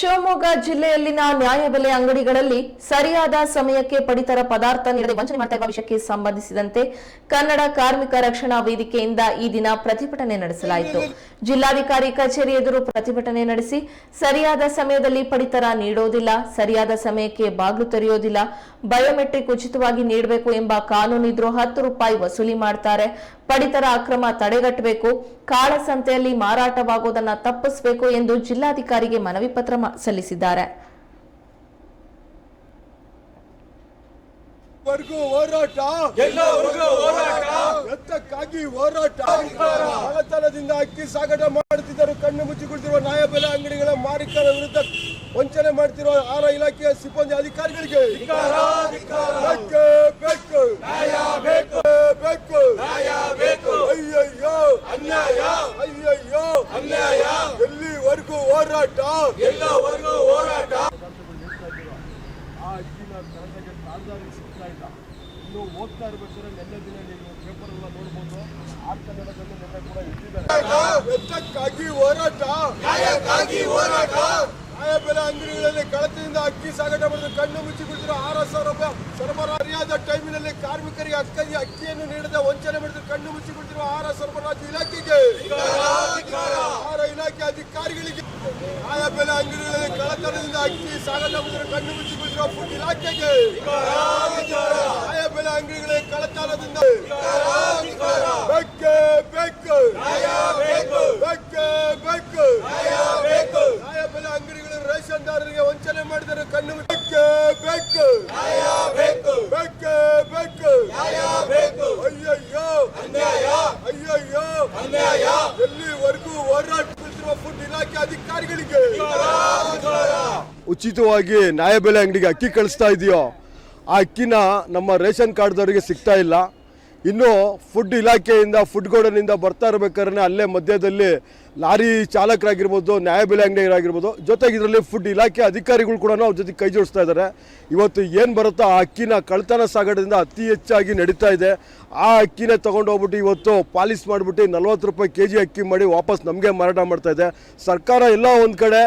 ಶಿವಮೊಗ್ಗ ಜಿಲ್ಲೆಯಲ್ಲಿನ ನ್ಯಾಯಬೆಲೆ ಅಂಗಡಿಗಳಲ್ಲಿ ಸರಿಯಾದ ಸಮಯಕ್ಕೆ ಪಡಿತರ ಪದಾರ್ಥ ನೀಡದೆ ವಂಚನೆ ಮಾಡುತ್ತಿರುವ ವಿಷಯಕ್ಕೆ ಸಂಬಂಧಿಸಿದಂತೆ ಕನ್ನಡ ಕಾರ್ಮಿಕ ರಕ್ಷಣಾ ವೇದಿಕೆಯಿಂದ ಈ ದಿನ ಪ್ರತಿಭಟನೆ ನಡೆಸಲಾಯಿತು. ಜಿಲ್ಲಾಧಿಕಾರಿ ಕಚೇರಿ ಎದುರು ಪ್ರತಿಭಟನೆ ನಡೆಸಿ ಸರಿಯಾದ ಸಮಯದಲ್ಲಿ ಪಡಿತರ ನೀಡೋದಿಲ್ಲ, ಸರಿಯಾದ ಸಮಯಕ್ಕೆ ಬಾಗಿಲು ತೆರೆಯೋದಿಲ್ಲ, ಬಯೋಮೆಟ್ರಿಕ್ ಉಚಿತವಾಗಿ ನೀಡಬೇಕು ಎಂಬ ಕಾನೂನಿದ್ರು ಹತ್ತು ರೂಪಾಯಿ ವಸೂಲಿ ಮಾಡ್ತಾರೆ. ಪಡಿತರ ಅಕ್ರಮ ತಡೆಗಟ್ಟಬೇಕು ಕಾಳಸಂತೆಯಲ್ಲಿ ಮಾರಾಟವಾಗುವುದನ್ನು ತಪ್ಪಿಸಬೇಕು ಎಂದು ಜಿಲ್ಲಾಧಿಕಾರಿಗೆ ಮನವಿ ಪತ್ರ ಮ- ಸಲ್ಲಿಸಿದ್ದಾರೆ. ವರ್ಗೂ ಹೋರಾಟ. ಎತ್ತಕ್ಕಾಗಿ ಹೋರಾಟ. ಬಡತನದಿಂದ ಅಕ್ಕಿ ಸಾಗಾಟ ಮಾಡುತ್ತಿದ್ದರು ಕಣ್ಣು ಮುಚ್ಚಿ ಕುಳಿತಿರುವ ನ್ಯಾಯಬೆಲೆ ಅಂಗಡಿಗಳ ಮಾಲೀಕರ ವಿರುದ್ಧ ವಂಚನೆ ಮಾಡ್ತಿರುವ ಆಹಾರ ಇಲಾಖೆಯ ಸಿಬ್ಬಂದಿ ಅಧಿಕಾರಿಗಳಿಗೆ. ಬೇಕು ನ್ಯಾಯ ಬೇಕು ಅಯ್ಯಯ್ಯೋ ಅನ್ಯಾಯ ಅಯ್ಯಯ್ಯೋ ಅನ್ಯಾಯ ಎಲ್ಲಿವರೆಗೂ ಹೋರಾಟ. ಎಲ್ಲವರೆಗೂ ಹೋರಾಟ. ಆ ಕರೆಕ್ಟಾಗಿ ಸಿಗ್ತಾ ಇಲ್ಲ ಇನ್ನು ಓದ್ತಾ ಇರ್ಬೇಕಾದ್ರೆ ನೆನ್ನೆ ದಿನ ನೀವು ಪೇಪರ್ ಎಲ್ಲ ನೋಡ್ಬೋದು ಆರ್ ಕನ್ನಡದಲ್ಲಿ ನೆನ್ನೆ ಕೂಡ ಇಟ್ಟಿದ್ದಾರೆ ಎತ್ತಕ್ಕಾಗಿ ಹೋರಾಟ. ನ್ಯಾಯಕ್ಕಾಗಿ ಹೋರಾಟ. ಅಂಗಡಿಗಳಲ್ಲಿ ಕಳತೆಯಿಂದ ಅಕ್ಕಿ ಸಾಗಾಟ ಮಾಡಿದ್ರು ಕಣ್ಣು ಮುಚ್ಚಿ ಕುಳಿತಿರೋ ಆರು ಸಾವಿರ ರೂಪಾಯಿ ಸರಬರಾರಿಯಾದ ಟೈಮಿನಲ್ಲಿ ಕಾರ್ಮಿಕರಿಗೆ ಅಕ್ಕಿ ಅಕ್ಕಿಯನ್ನು ನೀಡದೆ ವಂಚನೆ ಮಾಡಿದ್ರು ಕಣ್ಣು ಮುಚ್ಚಿ ಕುಳಿತಿರುವ ಆಹಾರ ಸರಬರಾಜು ಇಲಾಖೆಗೆ. ಆಹಾರ ಆಯಾ ಅಧಿಕಾರಿಗಳಿಗೆ ನ್ಯಾಯಬೆಲೆ ಅಂಗಡಿಗಳಲ್ಲಿ ಕಳತನದಿಂದ ಅಕ್ಕಿ ಸಾಗಾಟ ಕಣ್ಣು ಮುಚ್ಚಿ ಕುಳಿತಿರುವ ಫುಡ್ ಇಲಾಖೆಗೆ ನ್ಯಾಯಬೆಲೆ ಅಂಗಡಿಗಳಲ್ಲಿ ಕಳತನದಿಂದ ಬೆಕ್ಕೆ ಬೇಕು ಬೇಕು ಬೆಕ್ಕೆ. ಬೇಕು ಬೇಕು ಬೆಲೆ ಅಂಗಡಿಗಳ ರೇಷನ್ದಾರರಿಗೆ ವಂಚನೆ ಮಾಡಿದರೆ ಕಣ್ಣು ಮುಚ್ಚಕ್ಕೆ ಬೇಕು ಬೇಕು ಬೇಕೇ ಬೇಕು ಬೇಕು ಅಯ್ಯಯ್ಯೋ ಅನ್ಯಾಯ ಅಯ್ಯಯ್ಯೋ ಅನ್ಯಾಯ ಎಲ್ಲಿವರೆಗೂ ಫುಡ್ ಅಧಿಕಾರಿಗಳಿಗೆ. ಉಚಿತವಾಗಿ ನ್ಯಾಯಬೆಲೆ ಅಂಗಡಿಗೆ ಅಕ್ಕಿ ಕಳಿಸ್ತಾ ಇದೆಯೋ? ಆ ಅಕ್ಕಿನ ನಮ್ಮ ರೇಷನ್ ಕಾರ್ಡ್ದವರಿಗೆ ಸಿಗ್ತಾ ಇಲ್ಲ. ಇನ್ನು ಫುಡ್ ಇಲಾಖೆಯಿಂದ ಫುಡ್ ಗೋಡನಿಂದ ಬರ್ತಾ ಇರಬೇಕಾದ್ರೆ ಅಲ್ಲೇ ಮಧ್ಯದಲ್ಲಿ ಲಾರಿ ಚಾಲಕರಾಗಿರ್ಬೋದು ನ್ಯಾಯಬೆಲೆ ಅಂಗಡಿಯರಾಗಿರ್ಬೋದು ಜೊತೆಗೆ ಇದರಲ್ಲಿ ಫುಡ್ ಇಲಾಖೆ ಅಧಿಕಾರಿಗಳು ಕೂಡ ಅವ್ರ ಜೊತೆ ಕೈ ಜೋಡಿಸ್ತಾ ಇದ್ದಾರೆ. ಇವತ್ತು ಏನು ಬರುತ್ತೋ ಆ ಅಕ್ಕಿನ ಕಳ್ತನ ಸಾಗರದಿಂದ ಅತಿ ಹೆಚ್ಚಾಗಿ ನಡೀತಾ ಇದೆ. ಆ ಅಕ್ಕಿನ ತೊಗೊಂಡು ಹೋಗ್ಬಿಟ್ಟು ಇವತ್ತು ಪಾಲಿಸ್ ಮಾಡಿಬಿಟ್ಟು ನಲ್ವತ್ತು ರೂಪಾಯಿ ಕೆ ಅಕ್ಕಿ ಮಾಡಿ ವಾಪಸ್ ನಮಗೆ ಮಾರಾಟ ಮಾಡ್ತಾ ಇದೆ. ಸರ್ಕಾರ ಎಲ್ಲ ಒಂದು ಕಡೆ,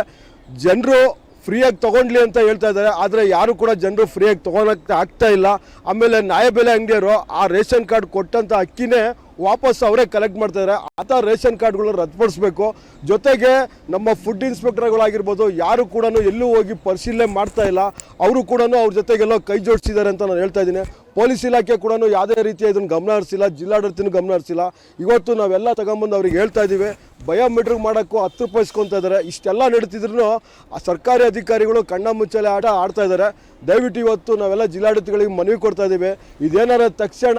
ಜನರು ಫ್ರೀಯಾಗಿ ತೊಗೊಂಡ್ಲಿ ಅಂತ ಹೇಳ್ತಾ ಇದ್ದಾರೆ. ಆದರೆ ಯಾರು ಕೂಡ ಜನರು ಫ್ರೀಯಾಗಿ ತೊಗೊಳಕ್ಕೆ ಆಗ್ತಾ ಇಲ್ಲ. ಆಮೇಲೆ ನ್ಯಾಯಬೆಲೆ ಅಂಗಡಿಯವರು ಆ ರೇಷನ್ ಕಾರ್ಡ್ ಕೊಟ್ಟಂಥ ಅಕ್ಕಿನೇ ವಾಪಸ್ ಅವರೇ ಕಲೆಕ್ಟ್ ಮಾಡ್ತಾ ಇದ್ದಾರೆ ಆತ ರೇಷನ್ ಕಾರ್ಡ್ಗಳನ್ನ ರದ್ದುಪಡಿಸ್ಬೇಕು. ಜೊತೆಗೆ ನಮ್ಮ ಫುಡ್ ಇನ್ಸ್ಪೆಕ್ಟರ್ಗಳಾಗಿರ್ಬೋದು ಯಾರು ಕೂಡ ಎಲ್ಲೂ ಹೋಗಿ ಪರಿಶೀಲನೆ ಮಾಡ್ತಾ ಇಲ್ಲ. ಅವರು ಕೂಡ ಅವ್ರ ಜೊತೆಗೆಲ್ಲ ಕೈ ಜೋಡಿಸಿದ್ದಾರೆ ಅಂತ ನಾನು ಹೇಳ್ತಾ ಇದ್ದೀನಿ. ಪೊಲೀಸ್ ಇಲಾಖೆ ಕೂಡ ಯಾವುದೇ ರೀತಿಯ ಇದನ್ನು ಗಮನ ಹರಿಸಿಲ್ಲ ಜಿಲ್ಲಾಡಳಿತನೂ ಗಮನ ಹರಿಸಿಲ್ಲ ಇವತ್ತು ನಾವೆಲ್ಲ ತಗೊಂಬಂದು ಅವ್ರಿಗೆ ಹೇಳ್ತಾ ಇದ್ದೀವಿ. ಬಯೋಮೆಟ್ರಿಕ್ ಮಾಡೋಕ್ಕೂ ಹತ್ತು ರೂಪಾಯಿ ಇಸ್ಕೊತಾ ಇದ್ದಾರೆ. ಇಷ್ಟೆಲ್ಲ ನಡೀತಿದ್ರು ಆ ಸರ್ಕಾರಿ ಅಧಿಕಾರಿಗಳು ಕಣ್ಣ ಮುಚ್ಚಲೆ ಆಟ ಆಡ್ತಾ ಇದ್ದಾರೆ. ದಯವಿಟ್ಟು ಇವತ್ತು ನಾವೆಲ್ಲ ಜಿಲ್ಲಾಡಳಿತಗಳಿಗೆ ಮನವಿ ಕೊಡ್ತಾ ಇದ್ದೀವಿ. ಇದೇನಾರ ತಕ್ಷಣ